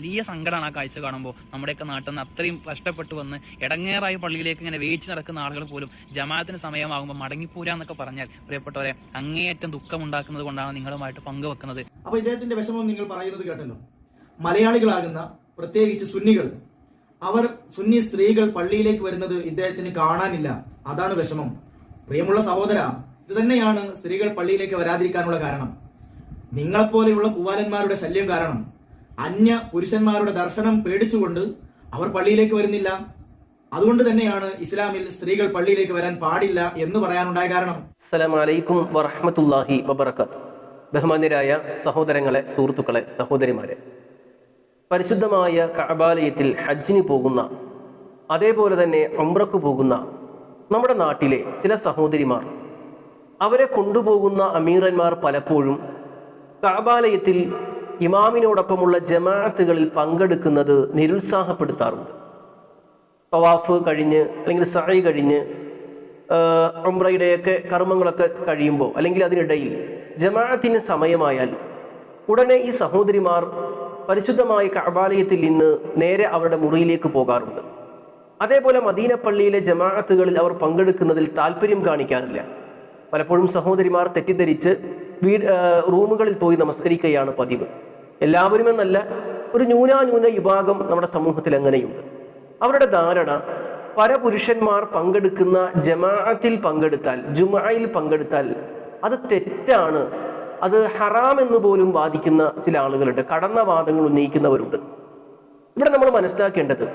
വലിയ സങ്കടമാണ് ആ കാഴ്ച കാണുമ്പോൾ. നമ്മുടെയൊക്കെ നാട്ടിൽ നിന്ന് അത്രയും കഷ്ടപ്പെട്ട് വന്ന് ഇടങ്ങേറായി പള്ളിയിലേക്ക് ഇങ്ങനെ വേച്ച് നടക്കുന്ന ആളുകൾ പോലും ജമാഅത്തിന് സമയമാകുമ്പോൾ മടങ്ങിപ്പോരാന്നൊക്കെ പറഞ്ഞാൽ പ്രിയപ്പെട്ടവരെ അങ്ങേയറ്റം ദുഃഖമുണ്ടാക്കുന്നത് കൊണ്ടാണ് നിങ്ങളുമായിട്ട് പങ്കുവെക്കുന്നത്. അപ്പൊ ഇദ്ദേഹത്തിന്റെ വിഷമം നിങ്ങൾ പറയുന്നത് കേട്ടല്ലോ. മലയാളികളാകുന്ന പ്രത്യേകിച്ച് സുന്നികൾ അവർ സുന്നി സ്ത്രീകൾ പള്ളിയിലേക്ക് വരുന്നത് ഇദ്ദേഹത്തിന് കാണാനില്ല. അതാണ് വിഷമം. പ്രിയമുള്ള സഹോദര ഇത് തന്നെയാണ് സ്ത്രീകൾ പള്ളിയിലേക്ക് വരാതിരിക്കാനുള്ള കാരണം. നിങ്ങളെപ്പോലെയുള്ള പൂവാലന്മാരുടെ ശല്യം കാരണം. അന്യ പുരുഷന്മാരുടെ ദർശനം പേടിച്ചുകൊണ്ട് അവർ പള്ളിയിലേക്ക് വരുന്നില്ല. അതുകൊണ്ട് തന്നെയാണ് ഇസ്ലാമിൽ സ്ത്രീകൾ പള്ളിയിലേക്ക് വരാൻ പാടില്ല എന്ന് പറയാനുണ്ടായ കാരണം. അസ്സലാമു അലൈക്കും വറഹ്മത്തുള്ളാഹി വബറകാത്ത്. ബഹുമാന്യരായ സഹോദരങ്ങളെ സുഹൃത്തുക്കളെ സഹോദരിമാരെ. പരിശുദ്ധമായ കഅബാലയത്തിൽ ഹജ്ജിന് പോകുന്ന അതേപോലെ തന്നെ ഉംറക്ക് പോകുന്ന നമ്മുടെ നാട്ടിലെ ചില സഹോദരിമാർ അവരെ കൊണ്ടുപോകുന്ന അമീറന്മാർ പലപ്പോഴും കഅബാലയത്തിൽ ഇമാമിനോടൊപ്പമുള്ള ജമാഅത്തുകളിൽ പങ്കെടുക്കുന്നത് നിരുത്സാഹപ്പെടുത്താറുണ്ട്. തവാഫ് കഴിഞ്ഞ് അല്ലെങ്കിൽ സഹി കഴിഞ്ഞ് ഉംറയുടെയൊക്കെ കർമ്മങ്ങളൊക്കെ കഴിയുമ്പോൾ അല്ലെങ്കിൽ അതിനിടയിൽ ജമാഅത്തിന് സമയമായാൽ ഉടനെ ഈ സഹോദരിമാർ പരിശുദ്ധമായ കഅബാലയത്തിൽ നിന്ന് നേരെ അവരുടെ മുറിയിലേക്ക് പോകാറുണ്ട്. അതേപോലെ മദീന പള്ളിയിലെ ജമാഅത്തുകളിൽ അവർ പങ്കെടുക്കുന്നതിൽ താല്പര്യം കാണിക്കാറില്ല. പലപ്പോഴും സഹോദരിമാർ തെറ്റിദ്ധരിച്ച് വീട് റൂമുകളിൽ പോയി നമസ്കരിക്കുകയാണ് പതിവ്. എല്ലാവരും എന്നല്ല ഒരു ന്യൂനാന്യൂന വിഭാഗം നമ്മുടെ സമൂഹത്തിൽ അങ്ങനെയുണ്ട്. അവരുടെ ധാരണ പരപുരുഷന്മാർ പങ്കെടുക്കുന്ന ജമാഅത്തിൽ പങ്കെടുത്താൽ ജുമായിൽ പങ്കെടുത്താൽ അത് തെറ്റാണ്. അത് ഹറാം എന്ന് പോലും വാദിക്കുന്ന ചില ആളുകളുണ്ട്. കടന്ന വാദങ്ങൾ ഉന്നയിക്കുന്നവരുണ്ട്. ഇവിടെ നമ്മൾ മനസ്സിലാക്കേണ്ടത്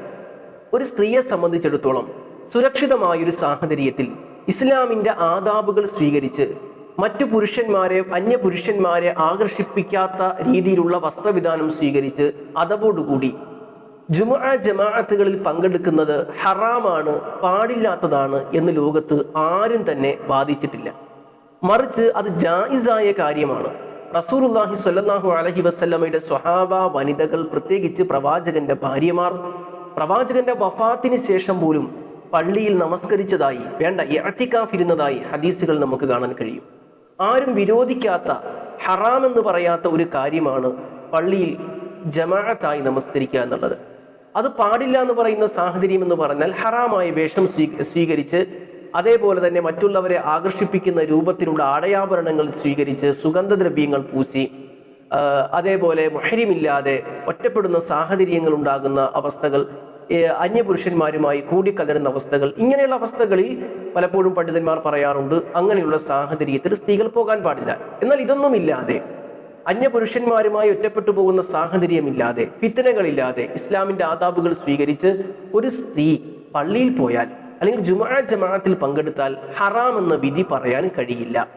ഒരു സ്ത്രീയെ സംബന്ധിച്ചിടത്തോളം സുരക്ഷിതമായൊരു സാഹചര്യത്തിൽ ഇസ്ലാമിന്റെ ആദാബുകൾ സ്വീകരിച്ച് മറ്റു പുരുഷന്മാരെ അന്യ പുരുഷന്മാരെ ആകർഷിപ്പിക്കാത്ത രീതിയിലുള്ള വസ്ത്രവിധാനം സ്വീകരിച്ച് അതവോടുകൂടി ജുമാ ജമാഅത്തുകളിൽ പങ്കെടുക്കുന്നത് ഹറാമാണ് പാടില്ലാത്തതാണ് എന്ന് ലോകത്ത് ആരും തന്നെ വാദിച്ചിട്ടില്ല. മറിച്ച് അത് ജായിസായ കാര്യമാണ്. റസൂലുള്ളാഹി സ്വല്ലാഹു അലഹി വസല്ലമയുടെ സ്വഹാബ വനിതകൾ പ്രത്യേകിച്ച് പ്രവാചകന്റെ ഭാര്യമാർ പ്രവാചകന്റെ വഫാത്തിന് ശേഷം പോലും പള്ളിയിൽ നമസ്കരിച്ചതായി വേണ്ട ഇറത്തിക്കാഫിരുന്നതായി ഹദീസുകൾ നമുക്ക് കാണാൻ കഴിയും. ആരും വിരോധിക്കാത്ത ഹറാം എന്ന് പറയാത്ത ഒരു കാര്യമാണ് പള്ളിയിൽ ജമാഅത്തായി നമസ്കരിക്കുക എന്നുള്ളത്. അത് പാടില്ല എന്ന് പറയുന്ന സാഹചര്യം എന്ന് പറഞ്ഞാൽ ഹറാമായ വേഷം സ്വീ സ്വീകരിച്ച് അതേപോലെ തന്നെ മറ്റുള്ളവരെ ആകർഷിപ്പിക്കുന്ന രൂപത്തിലുള്ള ആടയാഭരണങ്ങൾ സ്വീകരിച്ച് സുഗന്ധദ്രവ്യങ്ങൾ പൂശി അതേപോലെ മുഹരിമില്ലാതെ ഒറ്റപ്പെടുന്ന സാഹചര്യങ്ങൾ ഉണ്ടാകുന്ന അവസ്ഥകൾ അന്യപുരുഷന്മാരുമായി കൂടിക്കലരുന്ന അവസ്ഥകൾ. ഇങ്ങനെയുള്ള അവസ്ഥകളിൽ പലപ്പോഴും പണ്ഡിതന്മാർ പറയാറുണ്ട് അങ്ങനെയുള്ള സാഹചര്യത്തിൽ സ്ത്രീകൾ പോകാൻ പാടില്ല. എന്നാൽ ഇതൊന്നുമില്ലാതെ അന്യപുരുഷന്മാരുമായി ഒറ്റപ്പെട്ടു പോകുന്ന സാഹചര്യമില്ലാതെ ഫിത്തനകളില്ലാതെ ഇസ്ലാമിന്റെ ആദാബുകൾ സ്വീകരിച്ച് ഒരു സ്ത്രീ പള്ളിയിൽ പോയാൽ അല്ലെങ്കിൽ ജുമാ ജമാഅത്തിൽ പങ്കെടുത്താൽ ഹറാം എന്ന വിധി പറയാൻ കഴിയില്ല.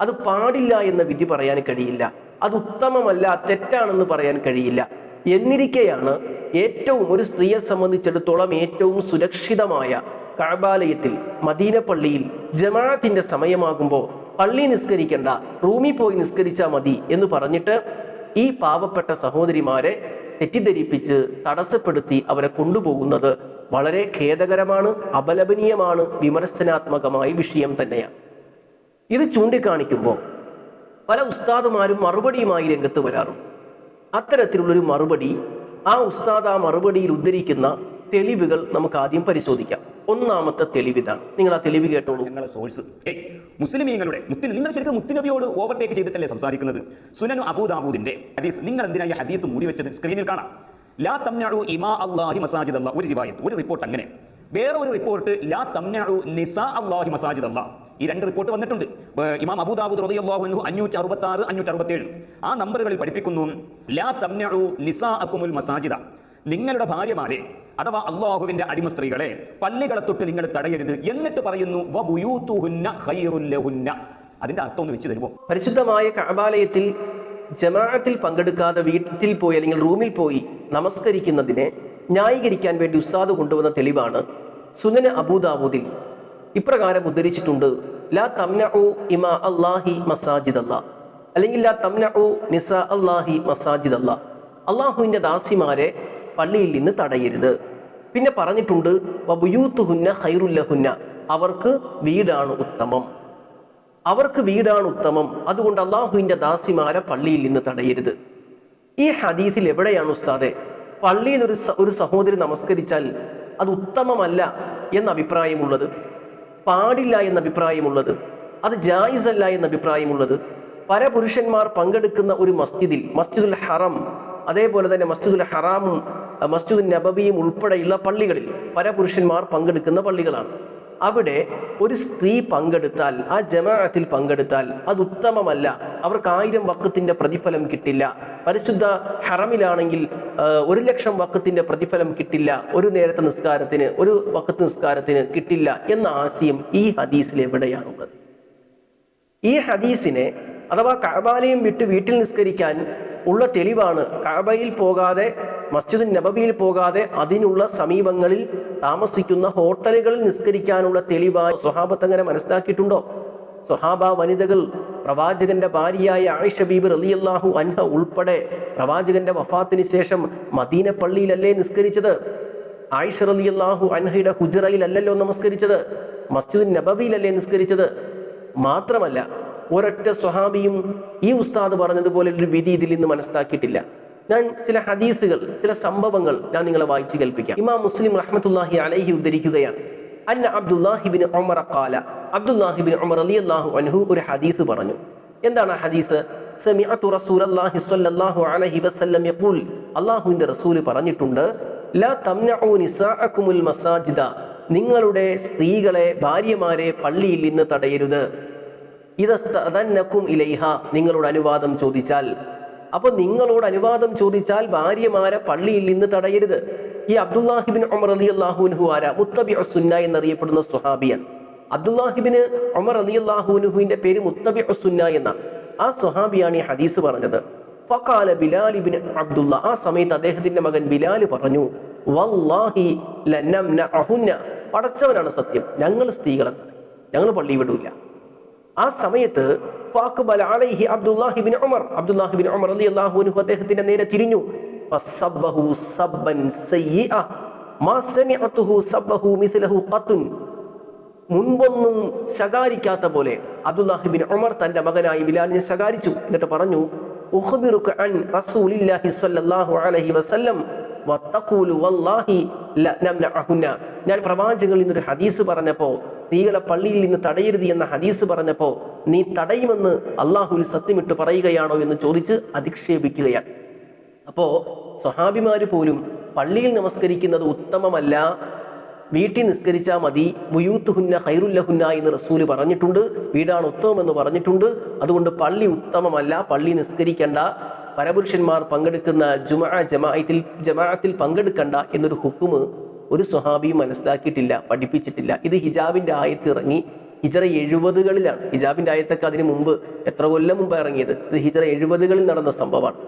അത് പാടില്ല എന്ന വിധി പറയാൻ കഴിയില്ല. അത് ഉത്തമമല്ല തെറ്റാണെന്ന് പറയാൻ കഴിയില്ല. എന്നിരിക്കെയാണ് ഏറ്റവും ഒരു സ്ത്രീയെ സംബന്ധിച്ചിടത്തോളം ഏറ്റവും സുരക്ഷിതമായ കാബാലയത്തിൽ മദീന പള്ളിയിൽ ജമാഅത്തിന്റെ സമയമാകുമ്പോൾ പള്ളി നിസ്കരിക്കേണ്ട റൂമിൽ പോയി നിസ്കരിച്ചാൽ മതി എന്ന് പറഞ്ഞിട്ട് ഈ പാവപ്പെട്ട സഹോദരിമാരെ തെറ്റിദ്ധരിപ്പിച്ച് തടസ്സപ്പെടുത്തി അവരെ കൊണ്ടുപോകുന്നത് വളരെ ഖേദകരമാണ് അപലപനീയമാണ് വിമർശനാത്മകമായ വിഷയം തന്നെയാണ്. ഇത് ചൂണ്ടിക്കാണിക്കുമ്പോൾ പല ഉസ്താദുമാരും മറുപടിയുമായി രംഗത്ത് വരാറുണ്ട്. അത്തരത്തിലുള്ളൊരു മറുപടി ആ ഉസ്താദ് ആ മറുപടിയിൽ ഉദ്ധരിക്കുന്ന തെളിവുകൾ നമുക്ക് ആദ്യം പരിശോധിക്കാം. ഒന്നാമത്തെ തെളിവിതാണ് നിങ്ങൾ ആ തെളിവ് കേട്ടോളൂ. നിങ്ങളെ സോഴ്സ് മുസ്ലിമീങ്ങളുടെ മുത്തിന് നിങ്ങൾ ശരിക്കും മുത്തുനബിയോട് ഓവർടേക്ക് ചെയ്തിട്ടല്ലേ സംസാരിക്കുന്നത്? സുനനു അബൂദാബൂദിന്റെ ഹദീസ്. നിങ്ങൾ എന്തിനായി ഹദീസ് മൂടി വെച്ചത്? സ്ക്രീനിൽ കാണാം. ലാ തമ്നാഴു ഇമാ അള്ളാഹി മസാജിദ് അല്ലാഹ്. ഒരു ഒരു റിപ്പോർട്ട് അങ്ങനെ. വേറെ ഒരു റിപ്പോർട്ട് ലാ തമ്നാഴു നിസാ അള്ളാഹി മസാജിദ് അല്ലാഹ്. ഈ രണ്ട് റിപ്പോർട്ട് വന്നിട്ടുണ്ട്. ഇമാം അബുദാബുദ് അൻഹു അഞ്ഞൂറ്റി അറുപത്തി ആറ് അഞ്ഞൂറ്റി ആ നമ്പറുകളിൽ പഠിപ്പിക്കുന്നു ലാ തംനഉ നിസാ അക്കുമുൽ മസാജിദ. നിങ്ങളുടെ ഭാര്യമാരെ അഥവാ അള്ളാഹുവിന്റെ അടിമ സ്ത്രീകളെ പള്ളികളെ തൊട്ട് നിങ്ങൾ തടയരുത്. എന്നിട്ട് പറയുന്നു അതിന്റെ അർത്ഥം ഒന്ന് വെച്ച് തരുമോ? പരിശുദ്ധമായ കഅബാലയത്തിൽ ജമാഅത്തിൽ പങ്കെടുക്കാതെ വീട്ടിൽ പോയി അല്ലെങ്കിൽ റൂമിൽ പോയി നമസ്കരിക്കുന്നതിനെ ന്യായീകരിക്കാൻ വേണ്ടി ഉസ്താദ് കൊണ്ടുവന്ന തെളിവാണ് സുനന അബൂദാബൂദിൽ ഇപ്രകാരം ഉദ്ധരിച്ചിട്ടുണ്ട്. ലാ തംനഉ ഇമാ അല്ലാഹി മസാജിദ് അല്ലാ അല്ലെങ്കിൽ ലാ തംനഉ നിസ അല്ലാഹി മസാജിദ് അല്ലാ അള്ളാഹുവിന്റെ ദാസിമാരെ പള്ളിയിൽ നിന്ന് തടയരുത്. പിന്നെ പറഞ്ഞിട്ടുണ്ട് വബുയൂത്തുഹുന്ന ഹൈറുല്ലഹുന്ന അവർക്ക് വീടാണ് ഉത്തമം. അവർക്ക് വീടാണ് ഉത്തമം. അതുകൊണ്ട് അള്ളാഹുവിന്റെ ദാസിമാരെ പള്ളിയിൽ നിന്ന് തടയരുത്. ഈ ഹദീസിൽ എവിടെയാണ് ഉസ്താദെ? പള്ളിയിൽ ഒരു ഒരു സഹോദരി നമസ്കരിച്ചാൽ അത് ഉത്തമമല്ല എന്ന അഭിപ്രായമുള്ളത്. പാടില്ല എന്ന അഭിപ്രായമുള്ളത്. അത് ജായിസല്ല എന്ന അഭിപ്രായമുള്ളത്. പരപുരുഷന്മാർ പങ്കെടുക്കുന്ന ഒരു മസ്ജിദിൽ മസ്ജിദുൽ ഹറം അതേപോലെ തന്നെ മസ്ജിദുൽ ഹറാമും മസ്ജിദുൽ നബബിയും ഉൾപ്പെടെയുള്ള പള്ളികളിൽ പരപുരുഷന്മാർ പങ്കെടുക്കുന്ന പള്ളികളാണ്. അവിടെ ഒരു സ്ത്രീ പങ്കെടുത്താൽ ആ ജമാഅത്തിൽ പങ്കെടുത്താൽ അത് ഉത്തമമല്ല. അവർക്ക് ആയിരം വക്കത്തിന്റെ പ്രതിഫലം കിട്ടില്ല. പരിശുദ്ധ ഹറമിലാണെങ്കിൽ ഒരു ലക്ഷം വക്കത്തിന്റെ പ്രതിഫലം കിട്ടില്ല. ഒരു നേരത്തെ നിസ്കാരത്തിന് ഒരു വക്കത്ത് നിസ്കാരത്തിന് കിട്ടില്ല എന്ന ആശയം ഈ ഹദീസിൽ എവിടെയാണുള്ളത്? ഈ ഹദീസിനെ അഥവാ കഅബാലയം വിട്ട് വീട്ടിൽ നിസ്കരിക്കാൻ ഉള്ള തെളിവാണ്. കഅബയിൽ പോകാതെ മസ്ജിദ് നബബിയിൽ പോകാതെ അതിനുള്ള സമീപങ്ങളിൽ താമസിക്കുന്ന ഹോട്ടലുകളിൽ നിസ്കരിക്കാനുള്ള തെളിവായി സ്വഹാബത്ത് അങ്ങനെ മനസ്സിലാക്കിയിട്ടുണ്ടോ? സ്വഹാബ വനിതകൾ പ്രവാചകന്റെ ഭാര്യയായ ആയിഷ ബീബ് റളിയല്ലാഹു അൻഹ ഉൾപ്പെടെ പ്രവാചകന്റെ വഫാത്തിന് ശേഷം മദീന പള്ളിയിലല്ലേ നിസ്കരിച്ചത്? ആയിഷ റളിയല്ലാഹു അൻഹയുടെ ഹുജറയിലല്ലല്ലോ നമസ്കരിച്ചത്? മസ്ജിദ് നബബിയിലല്ലേ നിസ്കരിച്ചത്? മാത്രമല്ല ഒരൊറ്റ സ്വഹാബിയും ഈ ഉസ്താദ് പറഞ്ഞതുപോലെ ഒരു വിധി ഇതിൽ നിന്ന് മനസ്സിലാക്കിയിട്ടില്ല. ഞാൻ ചില ഹദീസുകൾ ചില സംഭവങ്ങൾ ഞാൻ നിങ്ങളെ വായിച്ചു കേൾപ്പിക്കാം. ഇമാം മുസ്ലിം റഹ്മത്തുല്ലാഹി അലൈഹി ഉദ്ധരിക്കുകയാണ്. അന്ന അബ്ദുല്ലാഹിബിൻ ഉമർ ഖാല അബ്ദുല്ലാഹിബിൻ അലി അള്ളാഹു അൻഹു ഒരു ഹദീസ് പറഞ്ഞു. എന്താണ് ഹദീസ്? സമിഅതു റസൂലല്ലാഹി സ്വല്ലല്ലാഹു അലൈഹി വസല്ലം യഖൂൽ. അല്ലാഹുവിന്റെ റസൂൽ പറഞ്ഞിട്ടുണ്ട് ലാ തംനഉ നിസാഅകുമുൽ മസാജിദ. നിങ്ങളുടെ സ്ത്രീകളെ ഭാര്യമാരെ പള്ളിയിൽ നിന്ന് തടയരുത്. ഇതസ്തനക്കും ഇലൈഹ നിങ്ങളോട് അനുവാദം ചോദിച്ചാൽ. അപ്പൊ നിങ്ങളോട് അനുവാദം ചോദിച്ചാൽ ഭാര്യമാരെ പള്ളിയിൽ നിന്ന് തടയരുത്. ഈ അബ്ദുല്ലാഹിബിൻ ഒമർ അലി അള്ളാഹുനുഹു ആര? മുത്തബി സുന്ന എന്നറിയപ്പെടുന്ന സുഹാബിയൻ അബ്ദുല്ലാഹിബിന് ഒമർ അലി അള്ളാഹുനുഹുവിന്റെ പേര് മുത്തബി സുന്ന എന്ന. ആ സുഹാബിയാണ് ഈ ഹദീസ് പറഞ്ഞത്. ഫക്കാല ബിലാലിബിൻ അബ്ദുള്ള ആ സമയത്ത് അദ്ദേഹത്തിന്റെ മകൻ ബിലാൽ പറഞ്ഞു വല്ലാഹി ലന്നം പടച്ചവനാണ് സത്യം. ഞങ്ങൾ സ്ത്രീകളെ ഞങ്ങൾ പള്ളി വിടൂല. ആ സമയത്ത് അലൈഹി ഉമർ ഉമർ അദ്ദേഹത്തിന്റെ നേരെ തിരിഞ്ഞു. മുൻപൊന്നും ശകാരിക്കാത്ത പോലെ അബ്ദുല്ലാഹിബിൻ ഉമർ തന്റെ മകനായി ബിലാലിനെ ശകാരിച്ചു. എന്നിട്ട് പറഞ്ഞു ഞാൻ പ്രവാചകങ്ങളിൽ നിന്നൊരു ഹദീസ് പറഞ്ഞപ്പോ സ്ത്രീകളെ പള്ളിയിൽ നിന്ന് തടയരുത് എന്ന ഹദീസ് പറഞ്ഞപ്പോ നീ തടയുമെന്ന് അള്ളാഹുവിൽ സത്യമിട്ട് പറയുകയാണോ എന്ന് ചോദിച്ച് അധിക്ഷേപിക്കുകയാണ്. അപ്പോ സ്വഹാബിമാര് പോലും പള്ളിയിൽ നമസ്കരിക്കുന്നത് ഉത്തമമല്ല. വീട്ടിൽ നിസ്കരിച്ചാൽ മതി. മുയൂത്ത് ഹുന്ന ഹൈറുല്ലഹുന്ന എന്ന് റസൂൽ പറഞ്ഞിട്ടുണ്ട്. വീടാണ് ഉത്തമം എന്ന് പറഞ്ഞിട്ടുണ്ട്. അതുകൊണ്ട് പള്ളി ഉത്തമമല്ല. പള്ളി നിസ്കരിക്കേണ്ട. പരപുരുഷന്മാർ പങ്കെടുക്കുന്ന ജുമാ ജമാഅത്തിൽ ജമാഅത്തിൽ പങ്കെടുക്കണ്ട എന്നൊരു ഹുക്കുമ് ഒരു സ്വഹാബിയും മനസ്സിലാക്കിയിട്ടില്ല പഠിപ്പിച്ചിട്ടില്ല. ഇത് ഹിജാബിന്റെ ആയത്ത് ഇറങ്ങി ഹിജറ എഴുപതുകളിലാണ്. ഹിജാബിന്റെ ആയത്തൊക്കെ അതിന് മുമ്പ് എത്ര കൊല്ലം മുമ്പ് ഇറങ്ങിയത്? ഇത് ഹിജറ എഴുപതുകളിൽ നടന്ന സംഭവമാണ്.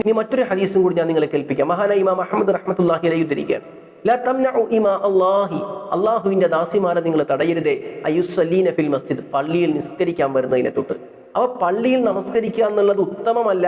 ഇനി മറ്റൊരു ഹദീസും കൂടി ഞാൻ നിങ്ങളെ കേൾപ്പിക്കാം. മഹാന ഇമാം അഹമ്മദ് റഹ്മത്തുല്ലാഹി അലൈഹി ഉദ്ധരിക്കുകയാണ്. അള്ളാഹുവിന്റെ ദാസിമാരെ നിങ്ങൾ തടയരുതേ. അയുസ്വല്ലീന ഫിൽ മസ്ജിദ്. പള്ളിയിൽ നിസ്കരിക്കാൻ വരുന്നതിനെ തൊട്ട്. അവ പള്ളിയിൽ നമസ്കരിക്കുക എന്നുള്ളത് ഉത്തമമല്ല.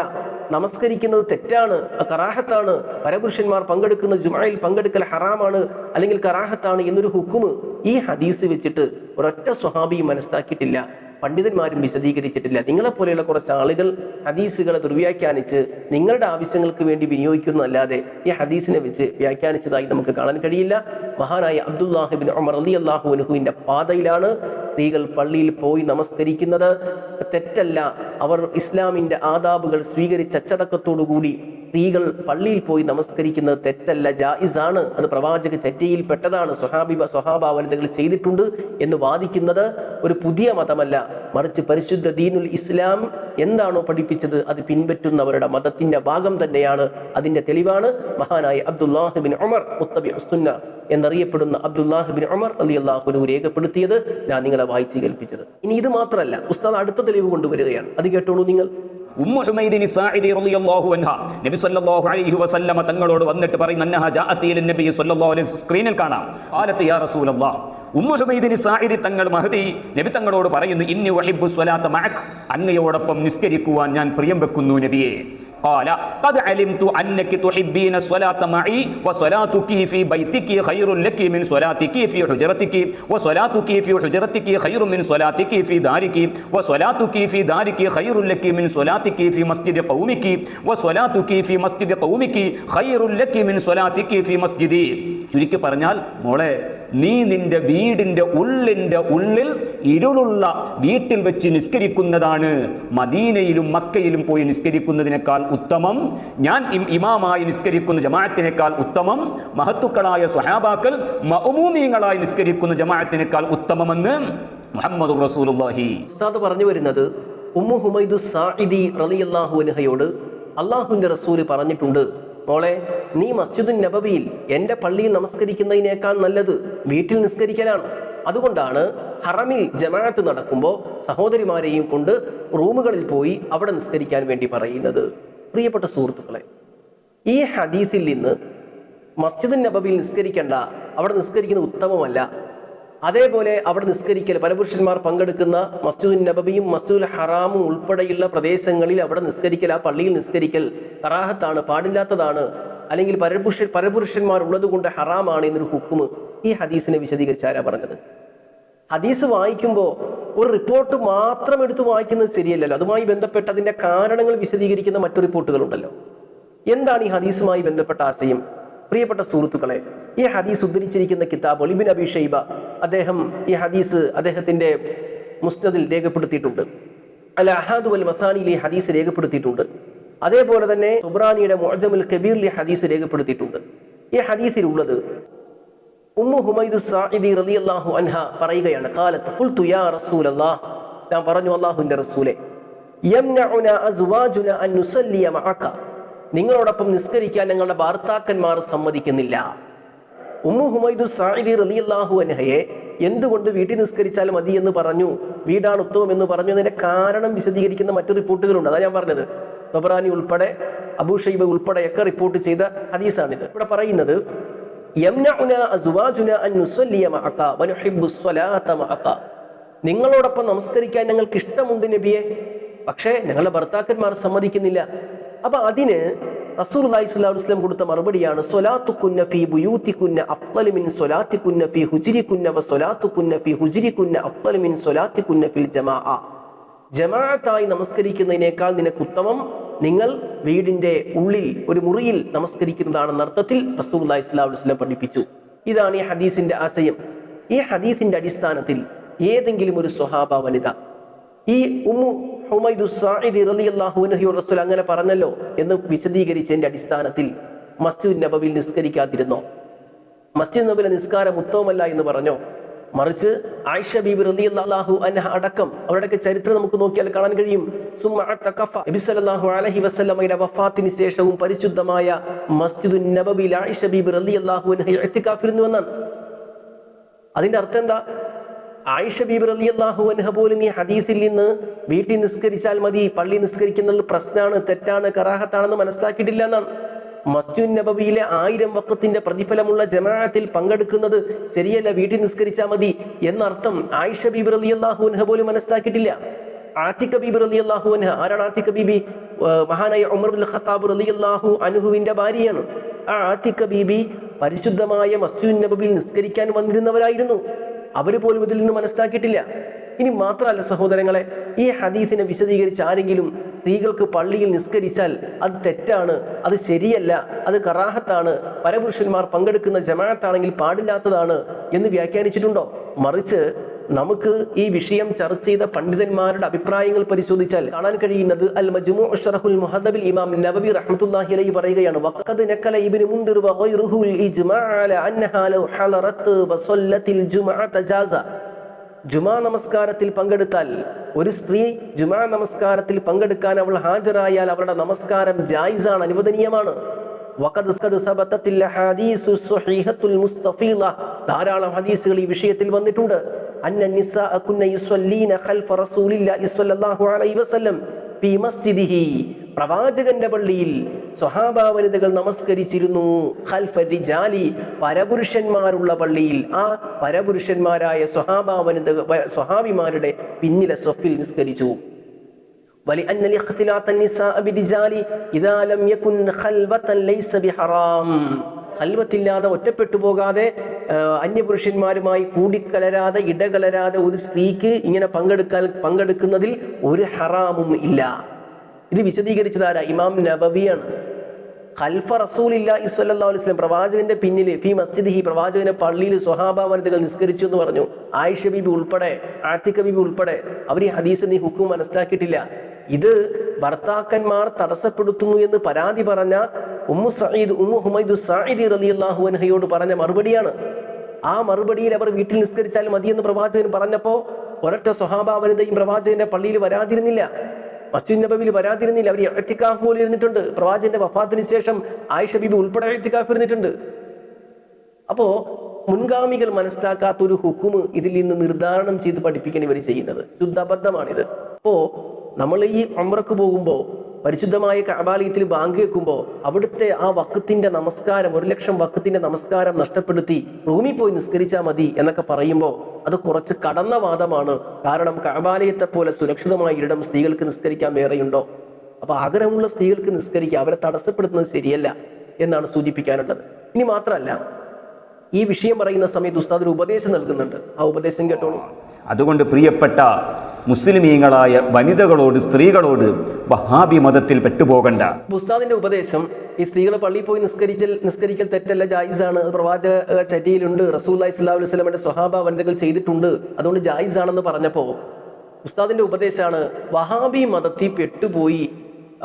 നമസ്കരിക്കുന്നത് തെറ്റാണ് കറാഹത്താണ്. പരപുരുഷന്മാർ പങ്കെടുക്കുന്ന ജുമായിൽ പങ്കെടുക്കൽ ഹറാമാണ് അല്ലെങ്കിൽ കറാഹത്താണ് എന്നൊരു ഹുക്കുമ് ഈ ഹദീസ് വെച്ചിട്ട് ഒരൊറ്റ സ്വഹാബിയും മനസ്സിലാക്കിയിട്ടില്ല പണ്ഡിതന്മാരും വിശദീകരിച്ചിട്ടില്ല. നിങ്ങളെ പോലെയുള്ള കുറച്ച് ആളുകൾ ഹദീസുകളെ ദുർവ്യാഖ്യാനിച്ച് നിങ്ങളുടെ ആവശ്യങ്ങൾക്ക് വേണ്ടി വിനിയോഗിക്കുന്നതല്ലാതെ ഈ ഹദീസിനെ വെച്ച് വ്യാഖ്യാനിച്ചതായി നമുക്ക് കാണാൻ കഴിയില്ല. മഹാനായ അബ്ദുല്ലാഹിബിൻ ഉമർ അലി അള്ളാഹു അനുഹുവിന്റെ പാതയിലാണ് സ്ത്രീകൾ പള്ളിയിൽ പോയി നമസ്കരിക്കുന്നത് തെറ്റല്ല. അവർ ഇസ്ലാമിന്റെ ആദാബുകൾ സ്വീകരിച്ച അച്ചടക്കത്തോടുകൂടി സ്ത്രീകൾ പള്ളിയിൽ പോയി നമസ്കരിക്കുന്നത് തെറ്റല്ല ജായിസാണ് അത് പ്രവാചക ചറ്റയിൽ പെട്ടതാണ് സ്വഹാബി സ്വഹാബ വനിതകൾ ചെയ്തിട്ടുണ്ട് എന്ന് വാദിക്കുന്നത് ഒരു പുതിയ മതമല്ല. മറിച്ച് പരിശുദ്ധ ദീനുൽ ഇസ്ലാം എന്താണോ പഠിപ്പിച്ചത് അത് പിൻപറ്റുന്നവരുടെ മതത്തിന്റെ ഭാഗം തന്നെയാണ്. അതിന്റെ തെളിവാണ് മഹാനായ അബ്ദുല്ലാഹിബിൻ ഉമർ മുത്തബി സുന്ന എന്നറിയപ്പെടുന്ന അബ്ദുല്ലാഹിബിൻ ഉമർ അലി അള്ളാഹുനു രേഖപ്പെടുത്തിയത് ഞാൻ നിങ്ങളെ വായിച്ചു കേൾപ്പിച്ചത്. ഇനി ഇത് മാത്രമല്ല ഉസ്താദ് അടുത്ത തെളിവ് കൊണ്ടുവരികയാണ്. അത് കേട്ടോളൂ നിങ്ങൾ. റളിയല്ലാഹു നബി സല്ലല്ലാഹു അലൈഹി വസല്ലമ തങ്ങളോട് വന്നിട്ട് സല്ലല്ലാഹു അലൈഹി സ്ക്രീനിൽ കാണാം. യാ റസൂലല്ലാഹ്. തങ്ങൾ മഹദി. നബി തങ്ങളോട് പറയുന്നു ഇന്നി അങ്ങയോടൊപ്പം നിസ്കരിക്കുവാൻ ഞാൻ പ്രിയം വെക്കുന്നു നബിയെ. قال قد علمت أنك تحبين الصلاة معي وصلاتك في بيتك خير لك من صلاتك في حجرتك وصلاتك في حجرتك خير من صلاتك في دارك وصلاتك في دارك خير لك من صلاتك في مسجد قومك وصلاتك في مسجد قومك خير لك من صلاتك في مسجدي ചുരുക്കി പറഞ്ഞാൽ മോളെ നീ നിന്റെ വീടിന്റെ ഉള്ളിന്റെ ഉള്ളിൽ ഇരുളുള്ള വീട്ടിൽ വെച്ച് നിസ്കരിക്കുന്നതാണ്. മദീനയിലും മക്കയിലും പോയി നിസ്കരിക്കുന്നതിനേക്കാൾ ഉത്തമം. ഞാൻ ഇമാമായി നിസ്കരിക്കുന്ന ജമാഅത്തിനേക്കാൾ ഉത്തമം. മഹത്തുക്കളായ സ്വഹാബാക്കൾ മഅമൂമീങ്ങളായി നിസ്കരിക്കുന്ന ജമാഅത്തിനേക്കാൾ ഉത്തമമെന്ന് മുഹമ്മദ് റസൂലുള്ളാഹി. ഉസ്താദ് പറഞ്ഞു വരുന്നത് ഉമ്മു ഹുമൈദു സാഇദി റളിയല്ലാഹു അൻഹയോട് അള്ളാഹുവിന്റെ റസൂൽ പറഞ്ഞിട്ടുണ്ട്. മോളെ നീ മസ്ജിദുൻ നബവിയിൽ എന്റെ പള്ളിയിൽ നമസ്കരിക്കുന്നതിനേക്കാൾ നല്ലത് വീട്ടിൽ നിസ്കരിക്കലാണ്. അതുകൊണ്ടാണ് ഹറമിൽ ജമാഅത്ത് നടക്കുമ്പോൾ സഹോദരിമാരെയും കൊണ്ട് റൂമുകളിൽ പോയി അവിടെ നിസ്കരിക്കാൻ വേണ്ടി പറയുന്നത്. പ്രിയപ്പെട്ട സുഹൃത്തുക്കളെ ഈ ഹദീസിൽ നിന്ന് മസ്ജിദുൻ നബവിയിൽ നിസ്കരിക്കേണ്ട അവിടെ നിസ്കരിക്കുന്നത് ഉത്തമമല്ല. അതേപോലെ അവിടെ നിസ്കരിക്കൽ. പരപുരുഷന്മാർ പങ്കെടുക്കുന്ന മസ്ജിദുൻ നബബിയും മസ്ജിദുൽ ഹറാമും ഉൾപ്പെടെയുള്ള പ്രദേശങ്ങളിൽ അവിടെ നിസ്കരിക്കൽ. ആ പള്ളിയിൽ നിസ്കരിക്കൽ കറാഹത്താണ് പാടില്ലാത്തതാണ്. അല്ലെങ്കിൽ പരപുരുഷ പരപുരുഷന്മാർ ഉള്ളത് കൊണ്ട് ഹറാമാണ് എന്നൊരു ഹുക്കുമ് ഈ ഹദീസിനെ വിശദീകരിച്ച് ആരാ പറഞ്ഞത്? ഹദീസ് വായിക്കുമ്പോൾ ഒരു റിപ്പോർട്ട് മാത്രം എടുത്ത് വായിക്കുന്നത് ശരിയല്ലല്ലോ. അതുമായി ബന്ധപ്പെട്ട് അതിന്റെ കാരണങ്ങൾ വിശദീകരിക്കുന്ന മറ്റു റിപ്പോർട്ടുകളുണ്ടല്ലോ. എന്താണ് ഈ ഹദീസുമായി ബന്ധപ്പെട്ട ആശയം? പ്രിയപ്പെട്ട സുഹൃത്തുക്കളെ ഈ ഹദീസ് ഉദ്ധരിച്ചിരിക്കുന്ന കിതാബ് ഒലിബിൻ അബി ഷൈബ അദ്ദേഹം ഈ ഹദീസ് അദ്ദേഹത്തിന്റെ മുസ്നദിൽ രേഖപ്പെടുത്തിയിട്ടുണ്ട്. അല്ല അഹാദ് വൽ മസാനിയിൽ ഈ ഹദീസ് രേഖപ്പെടുത്തിയിട്ടുണ്ട്. അതേപോലെ തന്നെ സുബ്രാനിയുടെ മോജമുൽ കബീറിൽ ഈ ഹദീസ് രേഖപ്പെടുത്തിയിട്ടുണ്ട്. ഈ ഹദീസിലുള്ളത് ഉമ്മു ഹുമൈദു സാഹിദി റലി അള്ളാഹു അൻഹ പറയുകയാണ് കാലത്ത് ഉൽ തുയാ റസൂൽ അള്ളാഹ് ഞാൻ പറഞ്ഞു അല്ലാഹുവിന്റെ റസൂലെ യംനഉന അസ്വാജുന അൻ നുസല്ലിയ മഅക നിങ്ങളോടൊപ്പം നിസ്കരിക്കാൻ ഞങ്ങളുടെ ഭർത്താക്കന്മാർ സമ്മതിക്കുന്നില്ല. ഉമ്മു ഹുമൈദു സാഇദി റളിയല്ലാഹു അൻഹയെ എന്തുകൊണ്ട് വീട്ടിൽ നിസ്കരിച്ചാൽ മതി എന്ന് പറഞ്ഞു? വീടാണ് ഉത്തമം എന്ന് പറഞ്ഞു. അതിന്റെ കാരണം വിശദീകരിക്കുന്ന മറ്റു റിപ്പോർട്ടുകളുണ്ട്. അതാ ഞാൻ പറഞ്ഞത്. ബബ്രാനി ഉൾപ്പെടെ അബൂ ഷൈബ ഉൾപ്പെടെയൊക്കെ റിപ്പോർട്ട് ചെയ്ത ഹദീസാണിത്. ഇവിടെ പറയുന്നത് നിങ്ങളോടൊപ്പം നമസ്കരിക്കാൻ ഞങ്ങൾക്ക് ഇഷ്ടമുണ്ട് നബിയെ. പക്ഷേ ഞങ്ങളുടെ ഭർത്താക്കന്മാർ സമ്മതിക്കുന്നില്ല. അപ്പൊ അതിന് റസൂൽ അലൈഹി കൊടുത്ത മറുപടിയാണ് അഫ്ളലു മിൻ ഹുജ്രികുന്ന വ അഫ്ളലു മിൻ സ്വലാത്തികുന്ന ഫിൽ ജമാഅ. ജമാഅത്തായി നമസ്കരിക്കുന്നതിനേക്കാൾ നിനക്ക് ഉത്തമം നിങ്ങൾ വീടിന്റെ ഉള്ളിൽ ഒരു മുറിയിൽ നമസ്കരിക്കുന്നതാണെന്ന അർത്ഥത്തിൽ സ്വല്ലല്ലാഹു അലൈഹി പഠിപ്പിച്ചു. ഇതാണ് ഈ ഹദീസിന്റെ ആശയം. ഈ ഹദീസിന്റെ അടിസ്ഥാനത്തിൽ ഏതെങ്കിലും ഒരു സ്വഹാബ വനിത ഈ ഉമ്മു ഹുമൈദു റസൂൽ അങ്ങനെ പറഞ്ഞല്ലോ എന്ന് വിശദീകരിച്ചതിന്റെ അടിസ്ഥാനത്തിൽ മസ്ജിദ് നബവിൽ നിസ്കരിക്കാതിരുന്നോ? മസ്ജിദ് നബിലെ നിസ്കാരം ഉത്തമമല്ല എന്ന് പറഞ്ഞോ? മറിച്ച് ആയിഷ ബീബി റളിയല്ലാഹു അൻഹ അടക്കം അവരുടെയൊക്കെ ചരിത്രം നമുക്ക് നോക്കിയാൽ കാണാൻ കഴിയും. സുമാഹു അലഹി വസല്ലമയുടെ വഫാത്തിന് ശേഷവും പരിശുദ്ധമായ മസ്ജിദുൻ നബബിൽ ആയിഷ ബീബി റളിയല്ലാഹു അൻഹ എത്തിക്കാഫിരുന്നു എന്നാണ് അതിന്റെ അർത്ഥം എന്താ? ആയിഷ ബീബ് റലി അള്ളാഹു അൻഹ പോലും ഈ ഹദീസിൽ നിന്ന് വീട്ടിൽ നിസ്കരിച്ചാൽ മതി പള്ളി നിസ്കരിക്കുന്നത് പ്രശ്നമാണ് തെറ്റാണ് കറാഹത്താണെന്ന് മനസ്സിലാക്കിയിട്ടില്ല എന്നാണ്. മസ്ജിദ് നബബിയിലെ ആയിരം വക്കത്തിന്റെ പ്രതിഫലമുള്ള ജമാഅത്തിൽ പങ്കെടുക്കുന്നത് ശരിയല്ല വീട്ടിൽ നിസ്കരിച്ചാൽ മതി എന്നർത്ഥം ആയിഷ ബീബ് റലി അള്ളാഹു അൻഹ പോലും മനസ്സിലാക്കിയിട്ടില്ല. ആത്തിക്ക ബീബി അള്ളാഹു അൻഹ ആരാണ് ആത്തിക്ക ബീബി? മഹാനായ ഉമർ ബിൻ ഖത്താബ് അള്ളാഹു അനുഹുവിന്റെ ഭാര്യയാണ്. ആ ആത്തിക്ക ബീബി പരിശുദ്ധമായ മസ്ജിദ് നബബിയിൽ നിസ്കരിക്കാൻ വന്നിരുന്നവരായിരുന്നു. അവർ പോലും ഇതിൽ നിന്ന് മനസ്സിലാക്കിയിട്ടില്ല. ഇനി മാത്രമല്ല സഹോദരങ്ങളെ ഈ ഹദീസിനെ വിശദീകരിച്ച് ആരെങ്കിലും സ്ത്രീകൾക്ക് പള്ളിയിൽ നിസ്കരിച്ചാൽ അത് തെറ്റാണ് അത് ശരിയല്ല അത് കറാഹത്താണ് പരപുരുഷന്മാർ പങ്കെടുക്കുന്ന ജമാഅത്താണെങ്കിൽ പാടില്ലാത്തതാണ് എന്ന് വ്യാഖ്യാനിച്ചിട്ടുണ്ടോ? മറിച്ച് നമുക്ക് ഈ വിഷയം ചർച്ച ചെയ്ത പണ്ഡിതന്മാരുടെ അഭിപ്രായങ്ങൾ പരിശോധിച്ചാൽ കാണാൻ കഴിയുന്നത് അൽ മജ്മു ഷറഹുൽ മുഹദ്ദബിൽ ഇമാം നബബി റഹ്മത്തുള്ളാഹി അലൈഹി പറയുകയാണ് വഖദ് നക്കല ഇബ്നു മുൻദിർ വ ഗൈറുഹുൽ ഇജ്മാഅ അല അന്നഹാ ലൗ ഹളറത്ത് വസല്ലത്തിൽ ജുമഅ തജാസ. ജുമാ നമസ്കാരത്തിൽ പങ്കെടുത്താൽ ഒരു സ്ത്രീ ജുമാ നമസ്കാരത്തിൽ പങ്കെടുക്കാൻ അവൾ ഹാജരായാൽ അവളുടെ നമസ്കാരം ജായിസാണ് അനുവദനീയമാണ്. ധാരാളം ഹദീസുകൾ ഈ വിഷയത്തിൽ വന്നിട്ടുണ്ട്. അന്ന നിസാഅ കുന്ന യുസല്ലീന ഖൽഫ റസൂലില്ലാഹി സ്വല്ലല്ലാഹു അലൈഹി വസല്ലം ഫീ മസ്ജിദിഹി പ്രവാചകന്റെ പള്ളിയിൽ സ്വഹാബ വനിതകൾ നമസ്കരിച്ചിരുന്നു ഖൽഫ റിജാലി പരപുരുഷന്മാരുള്ള പള്ളിയിൽ ആ പരപുരുഷന്മാരായ സ്വഹാബ വനിതകൾ സ്വഹാബിമാരുടെ പിന്നിലെ സ്വഫിൽ നിസ്കരിച്ചു ولأن الاختلاط النساء بالرجال إذا لم يكن خلوة ليس بحرام ഖൽവത്തില്ലാതെ ഒറ്റപ്പെട്ടു പോകാതെ അന്യപുരുഷന്മാരുമായി കൂടിക്കലരാതെ ഇടകലരാതെ ഒരു സ്ത്രീക്ക് ഇങ്ങനെ പങ്കെടുക്കാൻ പങ്കെടുക്കുന്നതിൽ ഒരു ഹറാമും ഇല്ല. ഇത് വിശദീകരിച്ചതാരാ ഇമാം നബവിയാണ്. ഖൽഫ റസൂലില്ല ഇസ്വല്ലാ വസ്ലം പ്രവാചകന്റെ പിന്നിൽ ഫി മസ്ജിദ് ഹി പ്രവാചകന്റെ പള്ളിയിൽ സ്വഹാബ വനിതകൾ നിസ്കരിച്ചു എന്ന് പറഞ്ഞു. ആയിഷ ബീബി ഉൾപ്പെടെ ആത്തിക്ക ബീബി ഉൾപ്പെടെ അവർ ഈ ഹദീസ് നീ ഹുക്കും മനസ്സിലാക്കിയിട്ടില്ല. ഇത് ഭർത്താക്കന്മാർ തടസ്സപ്പെടുത്തുന്നു എന്ന് പരാതി പറഞ്ഞ ഉമ്മു സഈദ് ഉമ്മു ഹുമൈദു റലി റളിയല്ലാഹു അൻഹയോട് പറഞ്ഞ മറുപടിയാണ്. ആ മറുപടിയിൽ അവർ വീട്ടിൽ നിസ്കരിച്ചാൽ മതിയെന്ന് പ്രവാചകൻ പറഞ്ഞപ്പോ ഒരൊറ്റ സ്വഹാബ വനിതയും പ്രവാചകന്റെ പള്ളിയിൽ വരാതിരുന്നില്ല. മസ്ജിദ് നബവിയിൽ വരാതിരുന്നില്ല. അവർ എഴത്തിക്കാഫ് പോലെ ഇരുന്നിട്ടുണ്ട്. പ്രവാചന്റെ വഫാത്തിന് ശേഷം ആയിഷ ബീബി ഉൾപ്പെടെ എഴത്തിക്കാഫ് ഇരുന്നിട്ടുണ്ട്. അപ്പോ മുൻഗാമികൾ മനസ്സിലാക്കാത്ത ഒരു ഹുക്കുമ് ഇതിൽ നിന്ന് നിർദ്ധാരണം ചെയ്ത് പഠിപ്പിക്കാൻ ഇവർ ചെയ്യുന്നത്. ശുദ്ധബദ്ധമാണിത് അപ്പോ നമ്മൾ ഈ അമ്രക്ക് പോകുമ്പോൾ പരിശുദ്ധമായ കബാലയത്തിൽ ബാങ്ക് വെക്കുമ്പോൾ അവിടുത്തെ ആ വക്കത്തിന്റെ നമസ്കാരം ഒരു ലക്ഷം വക്കത്തിന്റെ നമസ്കാരം നഷ്ടപ്പെടുത്തി റൂമിൽ പോയി നിസ്കരിച്ചാൽ മതി എന്നൊക്കെ പറയുമ്പോൾ അത് കുറച്ച് കടന്ന വാദമാണ്. കാരണം കബാലയത്തെ പോലെ സുരക്ഷിതമായ ഇടം സ്ത്രീകൾക്ക് നിസ്കരിക്കാൻ വേറെയുണ്ടോ? അപ്പൊ ആഗ്രഹമുള്ള സ്ത്രീകൾക്ക് നിസ്കരിക്കുക അവരെ തടസ്സപ്പെടുത്തുന്നത് ശരിയല്ല എന്നാണ് സൂചിപ്പിക്കാനുള്ളത്. ഇനി മാത്രമല്ല ഈ വിഷയം പറയുന്ന സമയത്ത് ഉസ്താദ് ഒരു ഉപദേശം നൽകുന്നുണ്ട്. ആ ഉപദേശം കേട്ടോളൂ. അതുകൊണ്ട് പ്രിയപ്പെട്ട മുസ്ലിമീങ്ങളായ വനിതകളോട് സ്ത്രീകളോട് വഹാബി മതത്തിൽ പെട്ടുപോകണ്ട. ഉസ്താദിന്റെ ഉപദേശം ഈ സ്ത്രീകൾ പള്ളിയിൽ പോയി നിസ്കരിച്ചൽ നിസ്കരിക്കൽ തെറ്റല്ല ജായിസാണ്. അത് പ്രവാചക ചരിയിലുണ്ട്. റസൂല്ലാ ഇസ്ലാഹു അലൈഹി സ്വലമിന്റെ സ്വഹാബ വനിതകൾ ചെയ്തിട്ടുണ്ട്. അതുകൊണ്ട് ജായിസാണെന്ന് പറഞ്ഞപ്പോ ഉസ്താദിന്റെ ഉപദേശമാണ് വഹാബി മതത്തിൽ പെട്ടുപോയി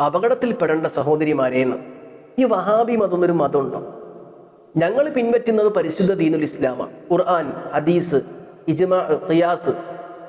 അപകടത്തിൽപ്പെടേണ്ട പെടേണ്ട എന്ന്. ഈ വഹാബി മതം എന്നൊരു മതമുണ്ടോ? ഞങ്ങൾ പിൻപറ്റുന്നത് പരിശുദ്ധ ദീനുൽ ഇസ്ലാമാണ്. ഖുർആൻ ഹദീസ് ഇജ്മാ ഖിയാസ്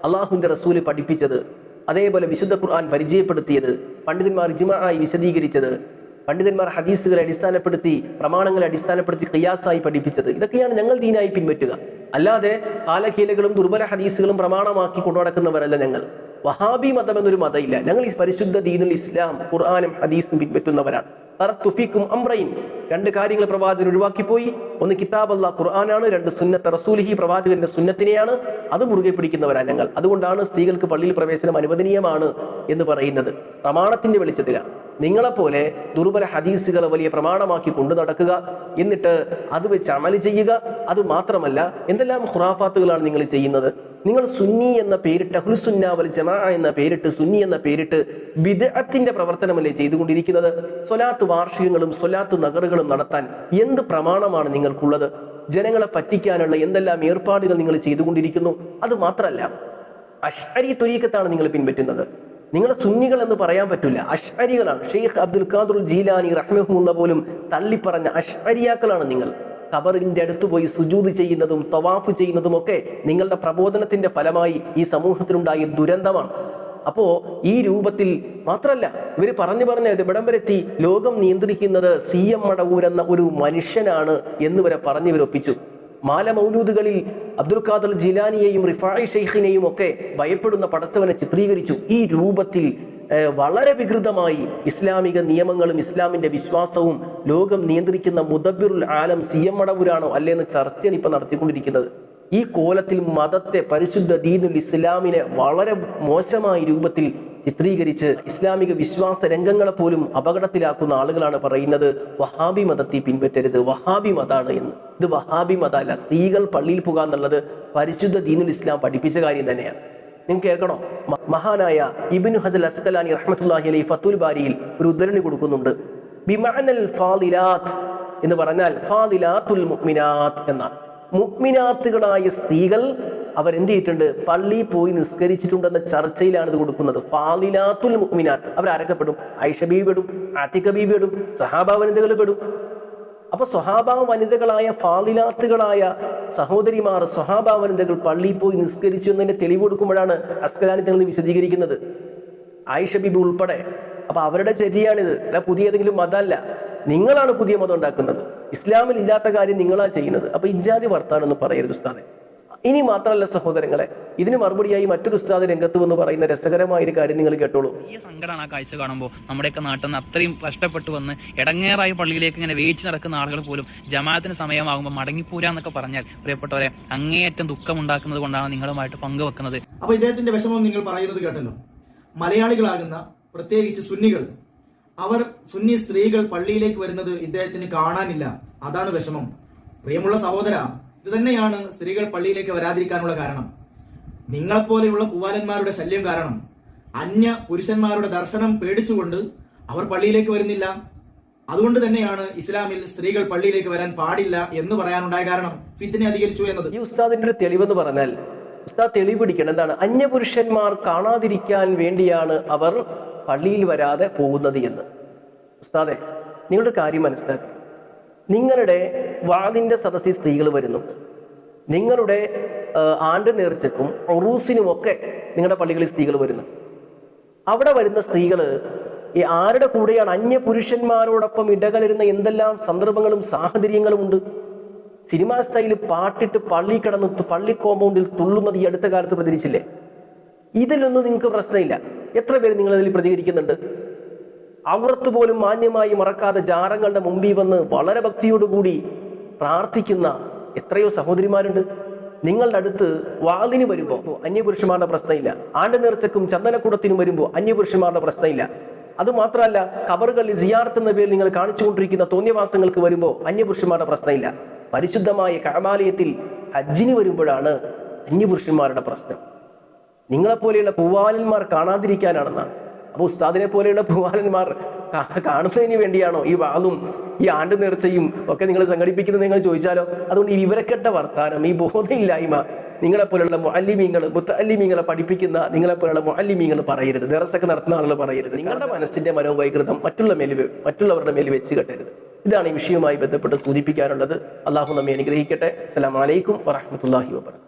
അള്ളാഹുവിന്റെ റസൂൽ പഠിപ്പിച്ചത് അതേപോലെ വിശുദ്ധ ഖുർആൻ പരിചയപ്പെടുത്തിയത് പണ്ഡിതന്മാർ ഇജ്മാ ആയി വിശദീകരിച്ചത് പണ്ഡിതന്മാർ ഹദീസുകളെ അടിസ്ഥാനപ്പെടുത്തി പ്രമാണങ്ങളെ അടിസ്ഥാനപ്പെടുത്തി ഖിയാസായി പഠിപ്പിച്ചത്. ഇതൊക്കെയാണ് ഞങ്ങൾ ദീനായി പിൻപറ്റുക. അല്ലാതെ കാലഹീലകളും ദുർബല ഹദീസുകളും പ്രമാണമാക്കി കൊണ്ടുനടക്കുന്നവരല്ല ഞങ്ങൾ. വഹാബി മതം എന്നൊരു മതമില്ല. ഞങ്ങൾ ഈ പരിശുദ്ധ ദീനുൽ ഇസ്ലാം ഖുർആാനും ഹദീസും പിൻപറ്റുന്നവരാണ്. തറത്തുഫിക്കും അമ്രയിൻ രണ്ട് കാര്യങ്ങൾ പ്രവാചകൻ ഒഴിവാക്കിപ്പോയി. ഒന്ന് കിതാബ് അല്ലാ ഖുർആനാണ് രണ്ട് സുന്നത്ത് റസൂലിഹി പ്രവാചകന്റെ സുന്നത്തിനെയാണ്. അത് മുറുകെ പിടിക്കുന്നവരാണ് ഞങ്ങൾ. അതുകൊണ്ടാണ് സ്ത്രീകൾക്ക് പള്ളിയിൽ പ്രവേശനം അനുവദനീയമാണ് എന്ന് പറയുന്നത്. പ്രമാണത്തിന്റെ വെളിച്ചത്തിലാണ് നിങ്ങളെപ്പോലെ ദുർബല ഹദീസുകളെ വലിയ പ്രമാണമാക്കി കൊണ്ടു നടക്കുക എന്നിട്ട് അത് വെച്ച് അമൽ ചെയ്യുക അത് മാത്രമല്ല എന്തെല്ലാം ഖുറാഫാത്തുകളാണ് നിങ്ങൾ ചെയ്യുന്നത്? നിങ്ങൾ സുന്നി എന്ന പേരിട്ട് ഹുൽസുന്ന വൽ ജമാ എന്ന പേരിട്ട് സുന്നി എന്ന പേരിട്ട് വിദഗ്ധത്തിന്റെ പ്രവർത്തനമല്ലേ ചെയ്തുകൊണ്ടിരിക്കുന്നത്? സ്വലാത്ത് വാർഷികങ്ങളും സ്വലാത്ത് നഗറുകളും നടത്താൻ എന്ത് പ്രമാണമാണ് നിങ്ങൾക്കുള്ളത്? ജനങ്ങളെ പറ്റിക്കാനുള്ള എന്തെല്ലാം ഏർപ്പാടുകൾ നിങ്ങൾ ചെയ്തുകൊണ്ടിരിക്കുന്നു? അത് മാത്രമല്ല അഷ്അരി തുരീക്കത്താണ് നിങ്ങൾ പിൻപറ്റുന്നത്. നിങ്ങൾ സുന്നികൾ എന്ന് പറയാൻ പറ്റില്ല അഷ്അരികളാണ്. ഷെയ്ഖ് അബ്ദുൽ ഖാദുൽ ജീലാനി റഹ്മഹുല്ല പോലും തള്ളിപ്പറഞ്ഞ അഷ്അരിയാക്കളാണ് നിങ്ങൾ. ഖബറിന്റെ അടുത്ത് പോയി സുജൂത് ചെയ്യുന്നതും തവാഫ് ചെയ്യുന്നതും ഒക്കെ നിങ്ങളുടെ പ്രബോധനത്തിന്റെ ഫലമായി ഈ സമൂഹത്തിലുണ്ടായ ദുരന്തമാണ്. അപ്പോ ഈ രൂപത്തിൽ മാത്രല്ല ഇവർ പറഞ്ഞു പറഞ്ഞ ഇവിടം വരെത്തി ലോകം നിയന്ത്രിക്കുന്നത് സി എം മടവൂർ എന്ന ഒരു മനുഷ്യനാണ് എന്ന് വരെ പറഞ്ഞു ഇവരൊപ്പിച്ചു മാല മൗലൂദുകളിൽ അബ്ദുൽ ഖാദർ ജിലാനിയെയും റിഫായി ഷെയ്ഖിനെയും ഒക്കെ ഭയപ്പെടുന്ന പടച്ചവനെ ചിത്രീകരിച്ചു. ഈ രൂപത്തിൽ വളരെ വികൃതമായി ഇസ്ലാമിക നിയമങ്ങളും ഇസ്ലാമിന്റെ വിശ്വാസവും ലോകം നിയന്ത്രിക്കുന്ന മുദബിറുൽ ആലം സി എം മടവൂരാണോ അല്ലെന്ന് ചർച്ചയാണ് ഇപ്പൊ നടത്തിക്കൊണ്ടിരിക്കുന്നത്. ഈ കോലത്തിൽ മതത്തെ പരിശുദ്ധ ദീനുൽ ഇസ്ലാമിനെ വളരെ മോശമായ രൂപത്തിൽ ചിത്രീകരിച്ച് ഇസ്ലാമിക വിശ്വാസ രംഗങ്ങളെ പോലും അപകടത്തിലാക്കുന്ന ആളുകളാണ് പറയുന്നത്. വഹാബി മതത്തെ പിൻപറ്റരുത്. വഹാബി മതാണ് എന്ന്. ഇത് വഹാബി മതമല്ല സ്ത്രീകൾ പള്ളിയിൽ പോകുക എന്നുള്ളത് പരിശുദ്ധ ദീനുൽ ഇസ്ലാം പഠിപ്പിച്ച കാര്യം തന്നെയാണ്. നിങ്ങൾക്ക് കേൾക്കണോ? മഹാനായ ഇബിനു ഹജൽ അസ്കലാനി റഹ്മത്തുല്ലാഹി അലൈ ഫത്തുൽ ബാരിയിൽ ഒരു ഉദ്ധരണി കൊടുക്കുന്നുണ്ട്. ബിമഅനൽ ഫാദിലാത്ത് എന്ന് പറഞ്ഞാൽ ഫാദിലാത്തുൽ മുഅ്മിനാത്ത് എന്നാണ്. മുഅ്മിനാത്തുകളായ സ്ത്രീകൾ അവരെന്ത് ചെയ്തിട്ടുണ്ട്? പള്ളി പോയി നിസ്കരിച്ചിട്ടുണ്ടെന്ന ചർച്ചയിലാണ് ഇത് കൊടുക്കുന്നത്. ഫാദിലാത്തുൽ മുഅ്മിനാത്ത്. അവരാരൊക്കെ പെടും? ഐഷ ബീബി പെടും ആത്തിക ബീബി പെടും സഹാബ പെടും. അപ്പൊ സ്വഹാബ വനിതകളായ ഫാദിലാത്തുകളായ സഹോദരിമാർ സ്വഹാബ വനിതകൾ പള്ളിയിൽ പോയി നിസ്കരിച്ചു എന്നതിന്റെ തെളിവ് കൊടുക്കുമ്പോഴാണ് അസ്കലാനി തങ്ങൾ വിശദീകരിക്കുന്നത്. ആയിഷ ബിബി ഉൾപ്പെടെ. അപ്പൊ അവരുടെ ശരിയാണിത് അല്ല പുതിയ ഏതെങ്കിലും മതമല്ല. നിങ്ങളാണ് പുതിയ മതം ഉണ്ടാക്കുന്നത്. ഇസ്ലാമിൽ ഇല്ലാത്ത കാര്യം നിങ്ങളാ ചെയ്യുന്നത്. അപ്പൊ ഇജാതി വർത്താനൊന്നും പറയരുത് ഉസ്താദെ. ഇനി മാത്രമല്ല സഹോദരങ്ങളെ ഇതിന് മറുപടിയായി മറ്റൊരു ഉസ്താദ് രംഗത്ത് വന്ന് പറയുന്ന രസകരമായ ഒരു കാര്യം നിങ്ങൾ കേട്ടോളൂ. വലിയ സങ്കടമാണ് ആ കാഴ്ച കാണുമ്പോൾ നമ്മുടെയൊക്കെ നാട്ടിൽ നിന്ന് അത്രയും കഷ്ടപ്പെട്ട് വന്ന് ഇടങ്ങേറായി പള്ളിയിലേക്ക് ഇങ്ങനെ വേയിച്ച് നടക്കുന്ന ആളുകൾ പോലും ജമാഅത്തിന് സമയമാകുമ്പോൾ മടങ്ങിപ്പോരാന്നൊക്കെ പറഞ്ഞാൽ പ്രിയപ്പെട്ടവരെ അങ്ങേയറ്റം ദുഃഖം ഉണ്ടാക്കുന്നത് കൊണ്ടാണ് നിങ്ങളുമായിട്ട് പങ്കുവെക്കുന്നത്. അപ്പൊ ഇദ്ദേഹത്തിന്റെ വിഷമം നിങ്ങൾ പറയുന്നത് കേട്ടല്ലോ. മലയാളികളാകുന്ന പ്രത്യേകിച്ച് സുന്നികൾ അവർ സുന്നി സ്ത്രീകൾ പള്ളിയിലേക്ക് വരുന്നത് ഇദ്ദേഹത്തിന് കാണാനില്ല. അതാണ് വിഷമം. പ്രിയമുള്ള സഹോദര ഇത് തന്നെയാണ് സ്ത്രീകൾ പള്ളിയിലേക്ക് വരാതിരിക്കാനുള്ള കാരണം. നിങ്ങളെപ്പോലെയുള്ള പൂവാലന്മാരുടെ ശല്യം കാരണം അന്യ പുരുഷന്മാരുടെ ദർശനം പേടിച്ചുകൊണ്ട് അവർ പള്ളിയിലേക്ക് വരുന്നില്ല. അതുകൊണ്ട് തന്നെയാണ് ഇസ്ലാമിൽ സ്ത്രീകൾ പള്ളിയിലേക്ക് വരാൻ പാടില്ല എന്ന് പറയാനുണ്ടായ കാരണം ഫിത്തിനെ അധികരിച്ചു എന്നത്. ഈ ഉസ്താദിന്റെ ഒരു തെളിവെന്ന് പറഞ്ഞാൽ ഉസ്താദ് തെളിവ് പിടിക്കണം. എന്താണ്? അന്യ അന്യപുരുഷന്മാർ കാണാതിരിക്കാൻ വേണ്ടിയാണ് അവർ പള്ളിയിൽ വരാതെ പോകുന്നത് എന്ന്. ഉസ്താദെ നിങ്ങളുടെ കാര്യം മനസ്സിലാക്കി. നിങ്ങളുടെ വാതിന്റെ സദസ്സിൽ സ്ത്രീകൾ വരുന്നു. നിങ്ങളുടെ ആണ്ട് നേർച്ചക്കും ഒറൂസിനുമൊക്കെ നിങ്ങളുടെ പള്ളികളിൽ സ്ത്രീകൾ വരുന്നു. അവിടെ വരുന്ന സ്ത്രീകൾ ഈ ആരുടെ കൂടെയാണ് അന്യ പുരുഷന്മാരോടൊപ്പം ഇടകലരുന്ന എന്തെല്ലാം സന്ദർഭങ്ങളും സാഹചര്യങ്ങളും ഉണ്ട്? സിനിമാ സ്റ്റൈൽ പാട്ടിട്ട് പള്ളി കിടന്ന് പള്ളി കോമ്പൗണ്ടിൽ തുള്ളുന്നത് ഈ അടുത്ത കാലത്ത് പ്രചരിച്ചില്ലേ? ഇതിലൊന്നും നിങ്ങൾക്ക് പ്രശ്നമില്ല. എത്ര പേര് നിങ്ങൾ അതിൽ പ്രതികരിക്കുന്നുണ്ട്? അവർത്ത് പോലും മാന്യമായി മറക്കാതെ ജാറങ്ങളുടെ മുമ്പിൽ വന്ന് വളരെ ഭക്തിയോടുകൂടി പ്രാർത്ഥിക്കുന്ന എത്രയോ സഹോദരിമാരുണ്ട്. നിങ്ങളുടെ അടുത്ത് വാതിന് വരുമ്പോൾ അന്യപുരുഷന്മാരുടെ പ്രശ്നമില്ല. ആണ്ട് നേർച്ചക്കും ചന്ദനക്കൂടത്തിനും വരുമ്പോൾ അന്യപുരുഷന്മാരുടെ പ്രശ്നമില്ല. അത് മാത്രമല്ല കബറുകളിൽ സിയാർത്ത് എന്ന പേരിൽ നിങ്ങൾ കാണിച്ചുകൊണ്ടിരിക്കുന്ന തോന്നിയവാസങ്ങൾക്ക് വരുമ്പോൾ അന്യപുരുഷന്മാരുടെ പ്രശ്നമില്ല. പരിശുദ്ധമായ കഴമാലയത്തിൽ ഹജ്ജിന് വരുമ്പോഴാണ് അന്യപുരുഷന്മാരുടെ പ്രശ്നം. നിങ്ങളെപ്പോലെയുള്ള പൂവാലന്മാർ കാണാതിരിക്കാനാണെന്നാണ്. അപ്പോൾ ഉസ്താദിനെ പോലെയുള്ള പൂവാലന്മാർ കാണുന്നതിന് വേണ്ടിയാണോ ഈ വാളും ഈ ആണ്ട് നേർച്ചയും ഒക്കെ നിങ്ങൾ സംഘടിപ്പിക്കുന്നത് നിങ്ങൾ ചോദിച്ചാലോ? അതുകൊണ്ട് ഈ വിവരക്കെട്ട വർത്താനം ഈ ബോധമില്ലായ്മ നിങ്ങളെപ്പോലുള്ള മുഅല്ലിമീങ്ങൾ മുത്തല്ലിമീങ്ങളെ പഠിപ്പിക്കുന്ന നിങ്ങളെപ്പോലുള്ള മുഅല്ലിമീങ്ങൾ പറയരുത്. ദറസൊക്കെ നടത്തുന്ന ആളുകൾ പറയരുത്. നിങ്ങളുടെ മനസ്സിന്റെ മനോവൈകൃതം മറ്റുള്ള മേൽ മറ്റുള്ളവരുടെ മേൽ വെച്ച് കെട്ടരുത്. ഇതാണ് ഈ വിഷയവുമായി ബന്ധപ്പെട്ട് സൂചിപ്പിക്കാനുള്ളത്. അള്ളാഹു നമ്മെ അനുഗ്രഹിക്കട്ടെ. അസ്സലാമു അലൈക്കും വറഹ്മത്തുള്ളാഹി വബറകാതുഹു.